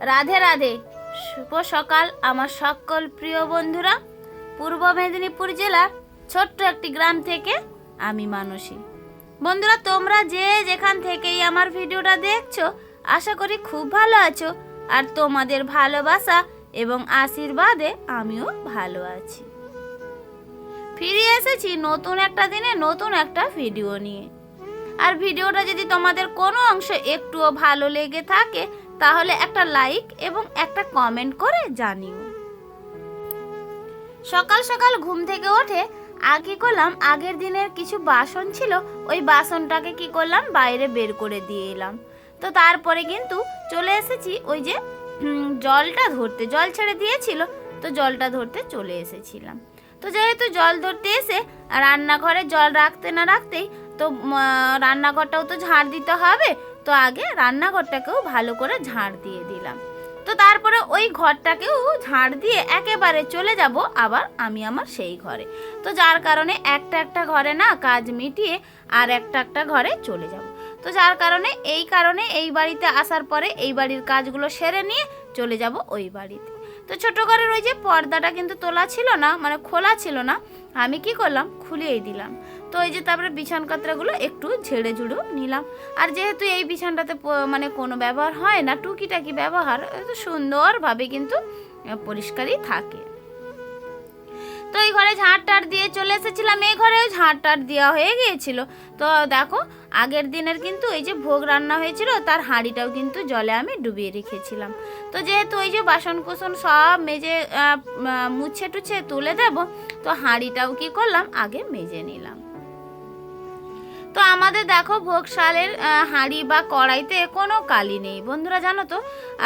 রাধে রাধে। শুভ সকাল, আমার সকল প্রিয় বন্ধুরা। পূর্ব মেদিনীপুর জেলার ছোট্ট একটি গ্রাম থেকে আমি মানসী। বন্ধুরা, তোমরা যে যেখান থেকেই আমার ভিডিওটা দেখছ, আশা করি খুব ভালো আছো। আর তোমাদের ভালোবাসা এবং আশীর্বাদে আমিও ভালো আছি। ফিরে এসেছি নতুন একটা দিনে, নতুন একটা ভিডিও নিয়ে। আর ভিডিওটা যদি তোমাদের কোনো অংশ একটুও ভালো লেগে থাকে তাহলে একটা লাইক এবং একটা কমেন্ট করে জানিও। সকাল সকাল ঘুম থেকে উঠে আগে করলাম? আগের দিনের কিছু বাসন ছিল, ওই বাসনটাকে কি করলাম? বাইরে বের করে দিয়ে এলাম। তো তারপরে কিন্তু চলে এসেছি ওই যে জলটা ধরতে। জল ছেড়ে দিয়েছিল, তো জলটা ধরতে চলে এসেছিলাম। তো যেহেতু জল ধরতে এসে রান্নাঘরে জল রাখতে না রাখতেই তো রান্নাঘরটাও তো ঝাড় দিতে হবে তো আগে রান্নাঘরটাকেও ভালো করে ঝাড় দিয়ে দিলাম। তো তারপরে ওই ঘরটাকেও ঝাড় দিয়ে একেবারে চলে যাব আবার আমি আমার সেই ঘরে। তো যার কারণে একটা একটা ঘরে না কাজ মিটিয়ে আর একটা একটা ঘরে চলে যাব। তো যার কারণে এই কারণে এই বাড়িতে আসার পরে এই বাড়ির কাজগুলো সেরে নিয়ে চলে যাব ওই বাড়িতে। তো ছোট ঘরের ওই যে পর্দাটা কিন্তু তোলা ছিল না মানে খোলা ছিল না, আমি কি করলাম খুলেই দিলাম। তো এই যে তারপরে বিছান কাতরাগুলো একটু ঝেড়ে ঝুড়েও নিলাম। আর যেহেতু এই বিছানটাতে মানে কোনো ব্যবহার হয় না, টুকিটাকি ব্যবহার তো সুন্দরভাবে কিন্তু পরিষ্কারই থাকে। তো এই ঘরে ঝাঁট টাট দিয়ে চলে এসেছিলাম। এই ঘরেও ঝাঁট টাট দেওয়া হয়ে গিয়েছিল। তো দেখো, আগের দিনের কিন্তু এই যে ভোগ রান্না হয়েছিল, তার হাঁড়িটাও কিন্তু জলে আমি ডুবিয়ে রেখেছিলাম। তো যেহেতু ওই যে বাসন কুসন সব মেজে মুছে টুছে তুলে দেব, তো হাঁড়িটাও কি করলাম? আগে মেজে নিলাম। তো আমাদের দেখো ভোগশালের হাঁড়ি বা কড়াইতে কোনো কালি নেই। বন্ধুরা জানো তো?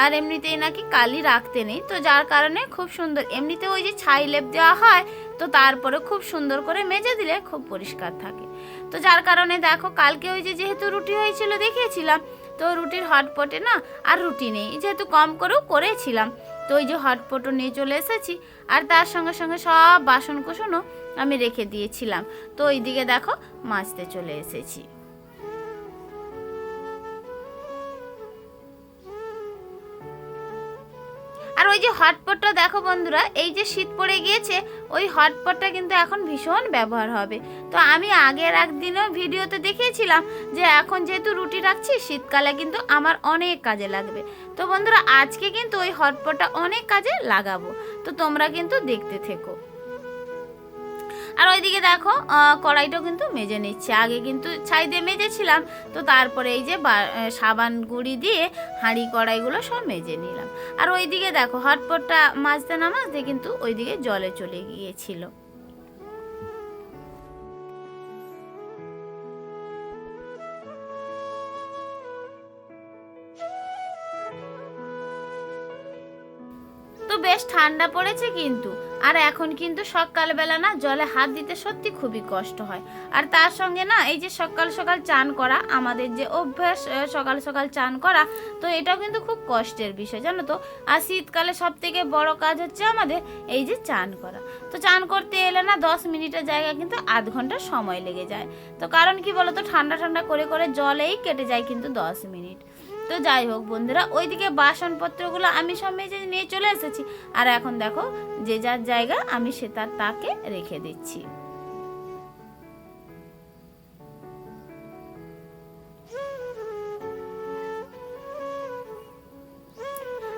আর এমনিতেই নাকি কালি রাখতে নেই। তো যার কারণে খুব সুন্দর, এমনিতে ওই যে ছাই লেপ দেওয়া হয়, তো তারপরে খুব সুন্দর করে মেজে দিলে খুব পরিষ্কার থাকে। তো যার কারণে দেখো কালকে ওই যে যেহেতু রুটি হয়েছিল দেখিয়েছিলাম, তো রুটির হটপটে না আর রুটি নেই। যেহেতু কম করেও করেছিলাম, তো ওই যে হটপটও নিয়ে চলে এসেছি। আর তার সঙ্গে সঙ্গে সব বাসন কোসনও আমি রেখে দিয়েছিলাম। তো ওইদিকে দেখো মাছতে চলে এসেছি। আর ওই যে হটপটটা দেখো বন্ধুরা, এই যে শীত পড়ে গিয়েছে, ওই হটপটটা কিন্তু এখন ভীষণ ব্যবহার হবে। তো আমি আগের একদিনও ভিডিওতে দেখিয়েছিলাম যে এখন যেহেতু রুটি রাখছি, শীতকালে কিন্তু আমার অনেক কাজে লাগবে। তো বন্ধুরা, আজকে কিন্তু ওই হটপটটা অনেক কাজে লাগাবো। তো তোমরা কিন্তু দেখতে থেকো। আর ওইদিকে দেখো কড়াইটাও কিন্তু মেজে নিচ্ছে। আগে কিন্তু ছাই দিয়ে মেজেছিলাম, তো তারপরে এই যে সাবান গুঁড়ি দিয়ে হাঁড়ি কড়াইগুলো সব মেজে নিলাম। আর ওইদিকে দেখো, হটপটটা মাজতে না মাজতে কিন্তু ওইদিকে জলে চলে গিয়েছিল। তো বেশ ঠান্ডা পড়েছে কিন্তু। আর এখন কিন্তু সকালবেলা না জলে হাত দিতে সত্যি খুবই কষ্ট হয়। আর তার সঙ্গে না এই যে সকাল সকাল চান করা, আমাদের যে অভ্যাস সকাল সকাল চান করা, তো এটাও কিন্তু খুব কষ্টের বিষয়, জানো তো? আর শীতকালে সব থেকে বড় কাজ হচ্ছে আমাদের এই যে চান করা। তো চান করতে এলে না দশ মিনিটের জায়গায় কিন্তু আধ ঘণ্টা সময় লেগে যায়। তো কারণ কি বলো তো ঠান্ডা ঠান্ডা করে করে জলেই কেটে যায় কিন্তু দশ মিনিট। তো যাই হোক বন্ধুরা, ওইদিকে বাসনপত্রগুলো আমি সব মেজে নিয়ে চলে এসেছি। আর এখন দেখো, যে যার জায়গা, আমি সে তার তাকে রেখে দিচ্ছি।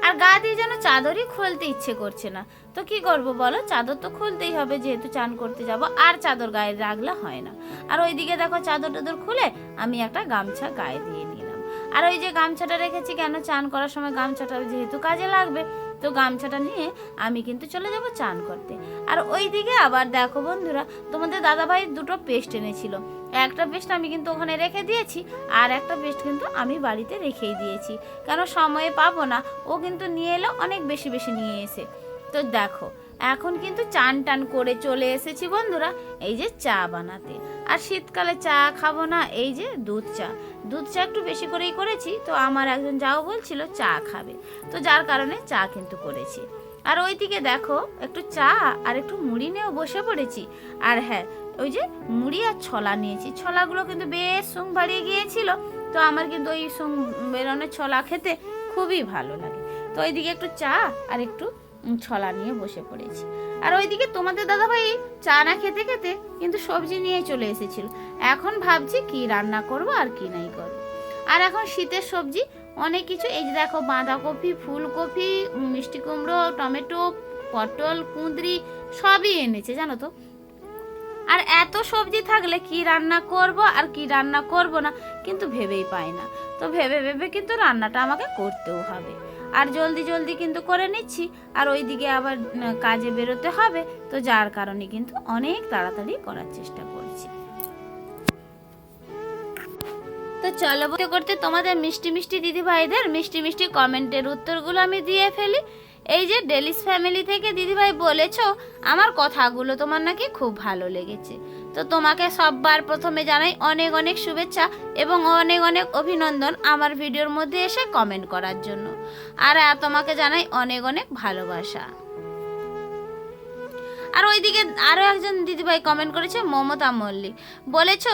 আর গা দিয়ে যেন চাদরই খুলতে ইচ্ছে করছে না। তো কি করব বলো, চাদর তো খুলতেই হবে, যেহেতু চান করতে যাব, আর চাদর গায়ে রাখলে হয় না। আর ওইদিকে দেখো চাদর টাদর খুলে আমি একটা গামছা গায়ে দিয়ে আর ওই যে গামছাটা রেখেছি কেন চান করার সময় গামছাটা যেহেতু কাজে লাগবে, তো গামছাটা নিয়ে আমি কিন্তু চলে যাব চান করতে। আর ওই দিকে আবার দেখো বন্ধুরা, তোমাদের দাদাভাই দুটো পেস্ট এনেছিল। একটা পেস্ট আমি কিন্তু ওখানে রেখে দিয়েছি, আর একটা পেস্ট কিন্তু আমি বাড়িতে রেখেই দিয়েছি। কেন সময়ে পাবো না, ও কিন্তু নিয়ে এলো, অনেক বেশি বেশি নিয়ে এসে। তো দেখো, এখন কিন্তু চান টান করে চলে এসেছি বন্ধুরা, এই যে চা বানাতে। আর শীতকালে চা খাব না, এই যে দুধ চা। দুধ চা একটু বেশি করেই করেছি, তো আমার একজন যাও বলছিল চা খাবে। তো যার কারণে চা কিন্তু করেছি। আর ওইদিকে দেখো, একটু চা আর একটু মুড়ি নিয়েও বসে পড়েছি। আর হ্যাঁ ওই যে মুড়ি আর ছলা নিয়েছি। ছলাগুলো কিন্তু বেশ সুং বাড়িয়ে গিয়েছিল, তো আমার কিন্তু ওই সুং বেরোনের ছলা খেতে খুবই ভালো লাগে। তো ওইদিকে একটু চা আর একটু ছলা নিয়ে বসে পড়েছি। আর ওইদিকে তোমাদের দাদাভাই চা না খেতে খেতে কিন্তু সবজি নিয়ে চলে এসেছিল। এখন ভাবছি কি রান্না করব আর কি নাই করব। আর এখন শীতের সবজি, অনেক কিছু। এই যে দেখো বাঁধাকপি, ফুলকপি, মিষ্টি কুমড়ো, টমেটো, পটল, কুঁদরি, সবই এনেছে, জানো তো। আর এত সবজি থাকলে কি রান্না করব আর কি রান্না করব না, কিন্তু ভেবেই পাই না। তো ভেবে ভেবে কিন্তু রান্নাটা আমাকে করতেও হবে। আর জলদি জলদি কিন্তু করে নিচ্ছি। আর ওইদিকে আবার কাজে বেরোতে হবে। তো যার কারণে কিন্তু অনেক তাড়াতাড়ি করার চেষ্টা করছি। তো চলো বলতে করতে তোমাদের মিষ্টি মিষ্টি দিদি ভাইদের মিষ্টি মিষ্টি কমেন্টের উত্তরগুলো আমি দিয়ে ফেলি। এই যে ডেলিস ফ্যামিলি থেকে দিদিভাই বলেছ, আমার কথাগুলো তোমার নাকি খুব ভালো লেগেছে। তো তোমাকে সববার প্রথমে জানাই অনেক অনেক শুভেচ্ছা এবং অনেক অনেক অভিনন্দন আমার ভিডিওর মধ্যে এসে কমেন্ট করার জন্য। আর তোমাকে জানাই অনেক অনেক ভালোবাসা। আর ওইদিকে আরও একজন দিদিভাই কমেন্ট করেছে, মমতা মল্লিক। বলেছ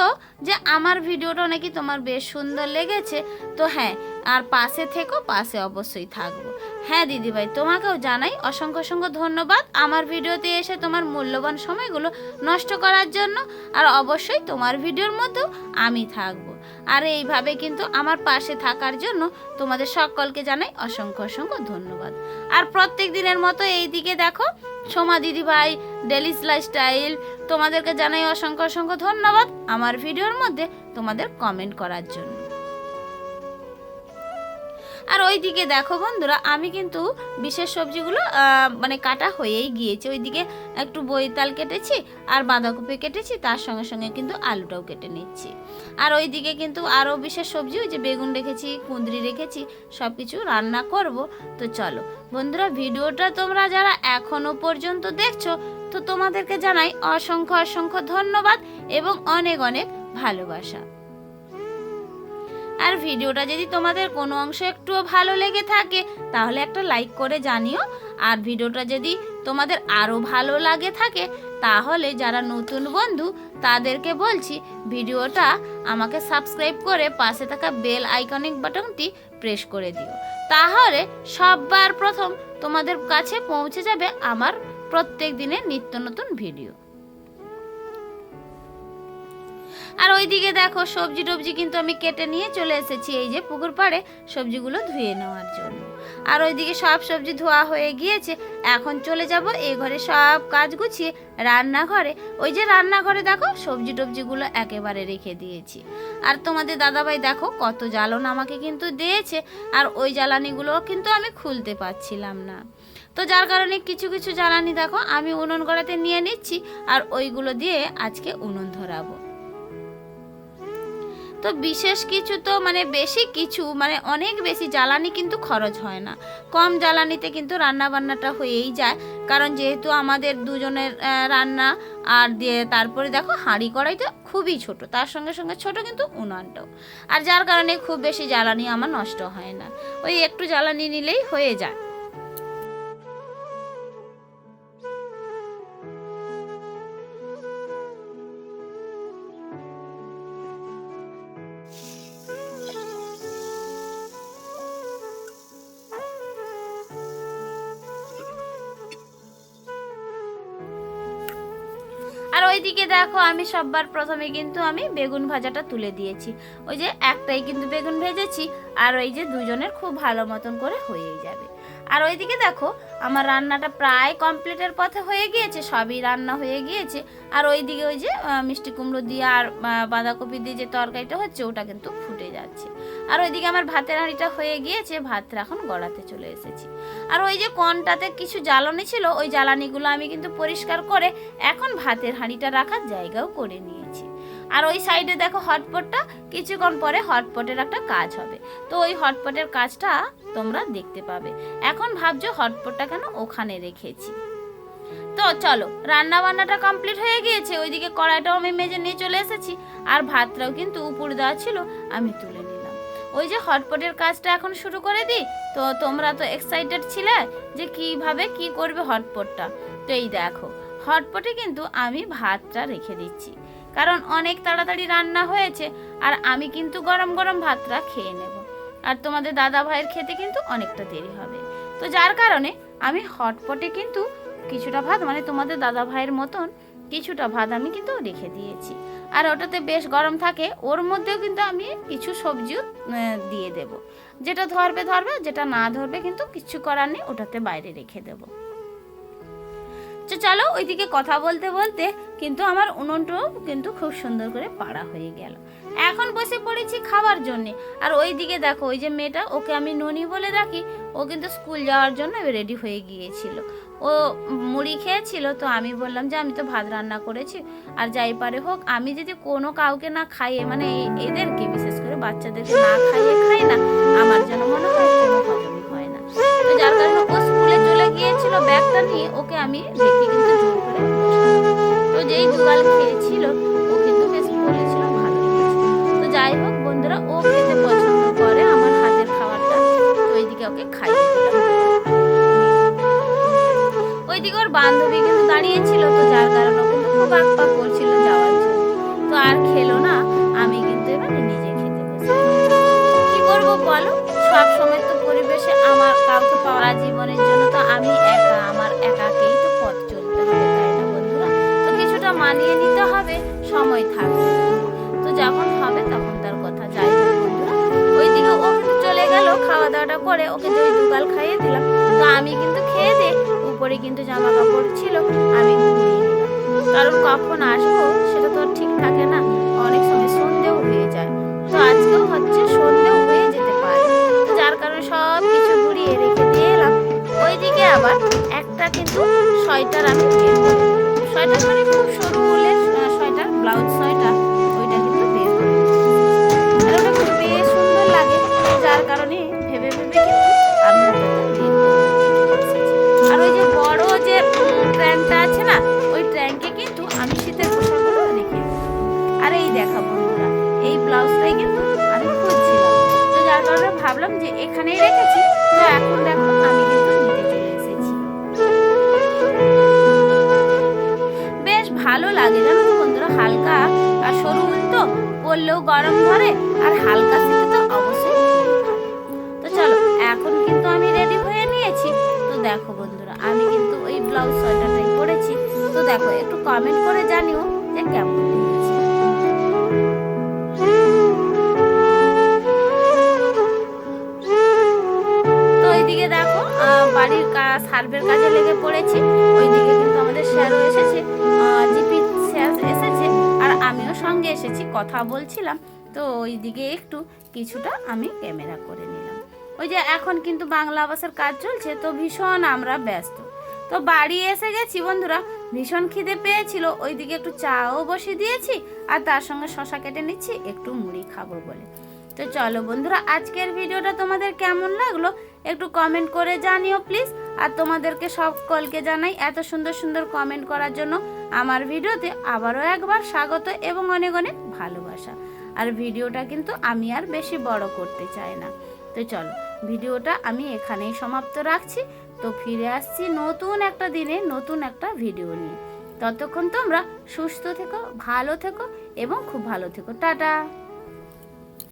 যে, আমার ভিডিওটা নাকি তোমার বেশ সুন্দর লেগেছে। তো হ্যাঁ আর পাশে থেকো, পাশে অবশ্যই থাকব। হ্যাঁ দিদিভাই, তোমাকেও জানাই অসংখ্য অসংখ্য ধন্যবাদ। আমার ভিডিওতে এসে তোমার মূল্যবান সময়গুলো নষ্ট করার জন্য আর অবশ্যই তোমার ভিডিওর মধ্যেও আমি থাকব। আর এইভাবে কিন্তু আমার পাশে থাকার জন্য তোমাদের সকলকে জানাই অসংখ্য অসংখ্য ধন্যবাদ। আর প্রত্যেক দিনের মতো এই দিকে দেখো, সোমা দিদিভাই ডেলিস লাইফস্টাইল, তোমাদেরকে জানাই অসংখ্য অসংখ্য ধন্যবাদ আমার ভিডিওর মধ্যে তোমাদের কমেন্ট করার জন্য। আর ওই দিকে দেখো বন্ধুরা, আমি কিন্তু বিশেষ সবজিগুলো মানে কাটা হয়েই গিয়েছে। ওইদিকে একটু বইতাল কেটেছি আর বাঁধাকপি কেটেছি, তার সঙ্গে সঙ্গে কিন্তু আলুটাও কেটে নিচ্ছি। আর ওইদিকে কিন্তু আরও বিশেষ সবজি, ওই যে বেগুন রেখেছি, কুঁদরি রেখেছি সব কিছু রান্না করব। তো চলো বন্ধুরা, ভিডিওটা তোমরা যারা এখনও পর্যন্ত দেখছ, তো তোমাদেরকে জানাই অসংখ্য অসংখ্য ধন্যবাদ এবং অনেক অনেক ভালোবাসা। আর ভিডিওটা যদি তোমাদের কোনো অংশ একটুও ভালো লেগে থাকে, তাহলে একটা লাইক করে জানিও। আর ভিডিওটা যদি তোমাদের আরও ভালো লাগে থাকে, তাহলে যারা নতুন বন্ধু, তাদেরকে বলছি ভিডিওটা আমাকে সাবস্ক্রাইব করে পাশে থাকা বেল আইকনিক বাটনটি প্রেস করে দিও। তাহলে সববার প্রথম তোমাদের কাছে পৌঁছে যাবে আমার প্রত্যেক দিনের নিত্য নতুন ভিডিও। আর ওইদিকে দেখো, সবজি টবজি কিন্তু আমি কেটে নিয়ে চলে এসেছি এই যে পুকুর পাড়ে সবজিগুলো ধুয়ে নেওয়ার জন্য। আর ওইদিকে সব সবজি ধোয়া হয়ে গিয়েছে, এখন চলে যাব এই ঘরে সব কাজ গুছিয়ে রান্নাঘরে। ওই যে রান্নাঘরে দেখো, সবজি টবজিগুলো একেবারে রেখে দিয়েছি। আর তোমাদের দাদাভাই দেখো, কত জ্বালন আমাকে কিন্তু দিয়েছে, আর ওই জ্বালানিগুলো কিন্তু আমি খুলতে পারছিলাম না। তো যার কারণে কিছু কিছু জ্বালানি দেখো, আমি উনুন গড়াতে নিয়ে নিচ্ছি, আর ওইগুলো দিয়ে আজকে উনুন ধরাবো। তো বিশেষ কিছু তো মানে বেশি কিছু মানে অনেক বেশি জ্বালানি কিন্তু খরচ হয় না। কম জ্বালানিতে কিন্তু রান্না বান্নাটা হয়েই যায়। কারণ যেহেতু আমাদের দুজনের রান্না আর দিয়ে তারপরে দেখো হাঁড়ি কড়াইটা খুবই ছোট, তার সঙ্গে সঙ্গে ছোট কিন্তু উনানটাও। আর যার কারণে খুব বেশি জ্বালানি আমার নষ্ট হয় না। ওই একটু জ্বালানি নিলেই হয়ে যায়। ওইদিকে দেখো, আমি সববার প্রথমে কিন্তু আমি বেগুন ভাজাটা তুলে দিয়েছি। ওই যে একটাই কিন্তু বেগুন ভেজেছি, আর ওই যে দুজনের খুব ভালো মতন করে হয়েই যাবে। আর ওইদিকে দেখো, আমার রান্নাটা প্রায় কমপ্লিটের পথে হয়ে গিয়েছে, সবই রান্না হয়ে গিয়েছে। আর ওইদিকে ওই যে মিষ্টি কুমড়ো দিয়ে আর বাঁধাকপি দিয়ে যে তরকারিটা হচ্ছে, ওটা কিন্তু ফুটে যাচ্ছে। আর ওইদিকে আমার ভাতের হাঁড়িটা হয়ে গিয়েছে, ভাতটা এখন গড়াতে চলে এসেছি। আর ওই যে কনটাতে কিছু জ্বালানি ছিল, ওই জ্বালানিগুলো আমি কিন্তু পরিষ্কার করে এখন ভাতের হাঁড়িটা রাখার জায়গাও করে নিয়েছি। আর ওই সাইডে দেখো হটপটটা, কিছুক্ষণ পরে হটপটের একটা কাজ হবে। তো ওই হটপটের কাজটা তোমরা দেখতে পাবে। এখন ভাবছ হটপটটা কেন ওখানে রেখেছি? তো চলো রান্না বান্নাটা কমপ্লিট হয়ে গিয়েছে, ওইদিকে কড়াইটাও আমি মেজে নিয়ে চলে এসেছি, আর ভাতটাও কিন্তু উপরে দেওয়া ছিল, আমি তুলে নিলাম। ওই যে হটপটের কাজটা এখন শুরু করে দিই, তো তোমরা তো এক্সাইটেড ছিলে যে কীভাবে কি করবে হটপটটা। তো এই দেখো, হটপটে কিন্তু আমি ভাতটা রেখে দিচ্ছি। কারণ অনেক তাড়াতাড়ি রান্না হয়েছে, আর আমি কিন্তু গরম গরম ভাতটা খেয়ে নেব। আর তোমাদের দাদা ভাইয়ের খেতে কিন্তু অনেকটা দেরি হবে। তো যার কারণে আমি হটপটে কিন্তু কিছুটা ভাত মানে তোমাদের দাদা ভাইয়ের মতন কিছুটা ভাত আমি কিন্তু রেখে দিয়েছি। আর ওটাতে বেশ গরম থাকে, ওর মধ্যেও কিন্তু আমি কিছু সবজিও দিয়ে দেব। যেটা ধরবে ধরবে, যেটা না ধরবে কিন্তু কিছু করার নেই, ওটাতে বাইরে রেখে দেবো। তো চলো ওইদিকে কথা বলতে বলতে কিন্তু আমার উনুনটাও কিন্তু খুব সুন্দর করে পাড়া হয়ে গেল। এখন বসে পড়েছি খাবার জন্যে। আর ওইদিকে দেখো, ওই যে মেয়েটা, ওকে আমি ননি বলে ডাকি, ও কিন্তু স্কুল যাওয়ার জন্য রেডি হয়ে গিয়েছিল। ও মুড়ি খেয়েছিল, তো আমি বললাম যে আমি তো ভাত রান্না করেছি, আর যাই পারে হোক, আমি যদি কোনো কাউকে না খাইয়ে মানে এদেরকে বিশেষ করে বাচ্চাদেরকে না খাইয়ে খাই না, আমার যেন মনে হয় হয় না। তো যার কারণে গিয়েছিল ব্যাগটা নিয়ে, ওকে আমি রেখে কিন্তু জোর করে তো যেই দুগাল খেয়েছিল, ও কিন্তু বেশ বলেছিল ভালো তো যাই হোক বন্ধুরা, ও খেতে পছন্দ করে আমার হাতের খাবারটা। তো ওইদিকে ওকে দিলাম। ওইদিকে ওর বান্ধবী কিন্তু দাঁড়িয়েছিল, তো যার কারণে কিন্তু খুব আকপাক করছিল যাওয়ার জন্য। তো আর খেলো না, আমি কিন্তু এবারে নিজে খেতে বসে কি করব বলো? সব সময় তো পরিবেশে আমার কাউকে পাওয়া তো আমি একা, আমার একাকেই তো পথ চলতে হবে, তাই না বন্ধুরা? তো কিছুটা মানিয়ে নিতে হবে, সময় থাকবে। তো যখন হবে তখন তার কথা যাই বন্ধুরা। ওইদিকে ও চলে গেল খাওয়া দাওয়াটা করে ওকে দুই দুকাল খাইয়ে দিলাম। তো আমি কিন্তু খেয়ে দে উপরে কিন্তু জামা কাপড় ছিল, আমি কারণ কখন আসব সেটা তো ঠিক থাকে না, অনেক সময় সন্ধেও হয়ে যায়। তো আজকেও হচ্ছে সন্ধেও হয়ে যেতে পারে। যার কারণে সব আবার একটা কিন্তু সোয়েটার আমি সোয়েটার মানে খুব সরু হলে সোয়েটার ব্লাউজ সোয়েটার লাগে জানো তো বন্ধুরা? হালকা আর সরু উল তো পরলেও গরম ধরে আর হালকা শীতে তো অবশ্যই তো চলো, এখন কিন্তু আমি রেডি হয়ে নিয়েছি। তো দেখো বন্ধুরা, আমি কিন্তু ওই ব্লাউজ সোয়েটারটাই পরেছি। তো দেখো, একটু কমেন্ট করে জানিও যে কেমন বাড়ির সার্ভের কাজে লেগে পড়েছি। কথা বলছিলাম, তো ওইদিকে একটু কিছুটা আমি ক্যামেরা করে নিলাম। ওই যে এখন কিন্তু বাংলা আবাসের কাজ চলছে, তো ভীষণ আমরা ব্যস্ত। তো বাড়ি এসে গেছি বন্ধুরা, ভীষণ খিদে পেয়েছিল, ওইদিকে একটু চাও বসিয়ে দিয়েছি, আর তার সঙ্গে শশা কেটে নিচ্ছি, একটু মুড়ি খাব বলে। তো চলো বন্ধুরা, আজকের ভিডিওটা তোমাদের কেমন লাগল একটু কমেন্ট করে জানিও প্লিজ আর তোমাদেরকে সকলকে জানাই এত সুন্দর সুন্দর কমেন্ট করার জন্য আমার ভিডিওতে আবারও একবার স্বাগত এবং অনেক অনেক ভালোবাসা। আর ভিডিওটা কিন্তু আমি আর বেশি বড় করতে চাই না। তো চলো, ভিডিওটা আমি এখানেই সমাপ্ত রাখছি। তো ফিরে আসছি নতুন একটা দিনে, নতুন একটা ভিডিও নিয়ে। ততক্ষণ তোমরা সুস্থ থেকো, ভালো থেকো এবং খুব ভালো থেকো। টাটা!